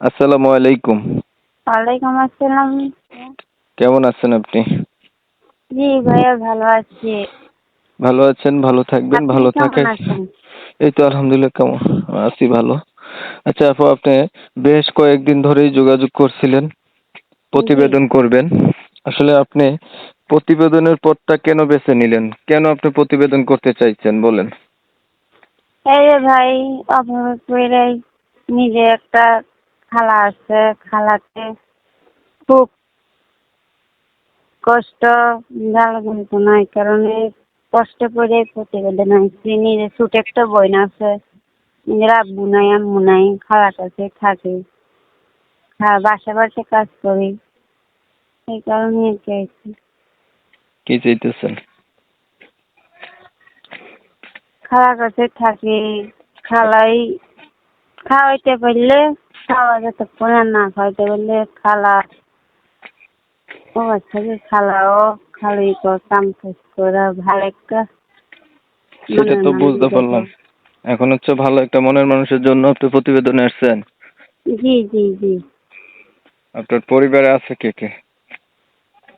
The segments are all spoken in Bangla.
আসসালামু আলাইকুম। ওয়ালাইকুম আসসালাম। কেমন আছেন আপনি? জি ভাইয়া ভালো আছি। ভালো আছেন ভালো থাকবেন ভালো কেমন থাকে আছেন? এই তো আলহামদুলিল্লাহ কেমন? আছি ভালো। আচ্ছা আপু আপনি বেশ কয়েকদিন ধরেই যোগাযোগ করছিলেন প্রতিবেদন করবেন। আসলে আপনি প্রতিবেদনের পথটা কেন বেছে নিলেন? কেন আপনি প্রতিবেদন করতে চাইছেন বলেন। এই ভাই অভাবে নিজে একটা খালা আছে খালাতে খুব কষ্ট কিন্তু নাই কারণে কষ্ট পড়ে প্রতিবেদন আনছি নিজে ছোট একটা বইন আছে নিজের আব্বু নাই আম্মু নাই খালার কাছে থাকি। বাসা বাসা কাজ করি। এই কারণে আর কি চাইতেছেন? খালার কাছে থাকি। খালাই খাওয়াইতে পারলে খাওয়া যেতে পারে না খাওয়াইতে পারলে খালা ও আচ্ছা যে খালাও খালি কর কাম কাজ করে ভালো একটা সেটা তো বুঝতে পারলাম। এখন হচ্ছে ভালো একটা মনের মানুষের জন্য আপনি প্রতিবেদনে আসছেন জি জি জি। আপনার পরিবারে আছে কে কে?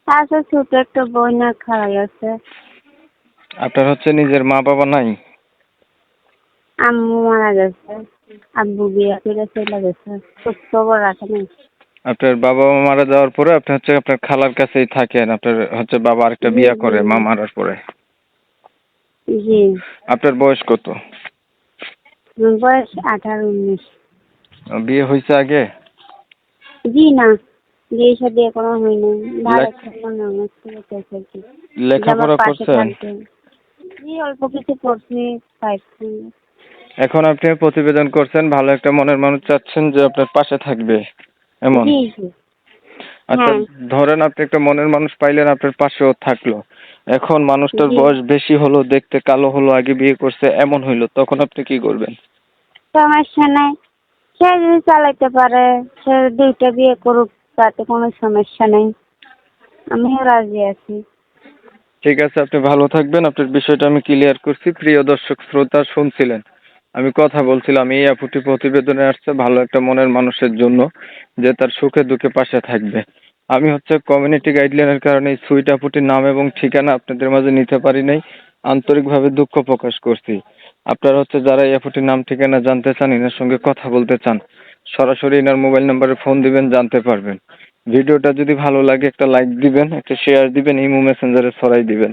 আছে ছোট একটা বই না খালাই আছে। আপনার হচ্ছে নিজের মা বাবা নাই? আম্মু মারা গেছে। আব্বু বিয়ে করে চলে গেছে। খোঁজ খবর রাখে না? আপনার বাবা মা মারা যাওয়ার পরে আপনি হচ্ছে আপনার খালার কাছেই থাকেন। আপনার হচ্ছে বাবা আরেকটা বিয়ে করে মা মারার পরে। জি। আপনার বয়স কত? বয়স আঠারো উনিশ। বিয়ে হয়েছে আগে? জি না বিয়ে শাদী এখনও হয়নি। লেখাপড়া করছেন? জি অল্প কিছু পড়ছি ফাইভ এখন আপনি প্রতিবেদন করছেন ভালো একটা মনের মানুষ চাচ্ছেন যে আপনার পাশে থাকবে। এমন? জি জি। আচ্ছা হ্যাঁ। ধরেন আপনি একটা মনের মানুষ পাইলেন আপনার পাশেও থাকল। এখন মানুষটার বয়স বেশি হলো দেখতে কালো হলো আগে বিয়ে করছে এমন হইল তখন আপনি কি করবেন? সমস্যা নাই। সে যদি চালাইতে পারে সে দুইটা বিয়ে করুক তাতে কোনো সমস্যা নেই। আমিও রাজি আছি। ঠিক আছে আপনি ভালো থাকবেন। আপনার বিষয়টা আমি ক্লিয়ার করছি। প্রিয় দর্শক শ্রোতা শুনছিলেন। আমি কথা বলছিলাম, এই আপুটি প্রতিবেদনে আসছে, ভালো একটা মনের মানুষের জন্য, যে তার সুখে দুঃখে পাশে থাকবে। আমি হচ্ছে কমিউনিটি গাইডলাইনের কারণে এই সুইট আপুটির নাম এবং ঠিকানা আপনাদের মাঝে নিতে পারি নাই, আন্তরিকভাবে দুঃখ প্রকাশ করছি। আপনারা হচ্ছে যারা এই আপুটির নাম ঠিকানা জানতে চান, এনার সঙ্গে কথা বলতে চান, সরাসরি এনার মোবাইল নাম্বারে ফোন দিবেন, জানতে পারবেন। ভিডিওটা যদি ভালো লাগে, একটা লাইক দিবেন, একটা শেয়ার দিবেন, ইমো মেসেঞ্জারে ছড়াই দিবেন।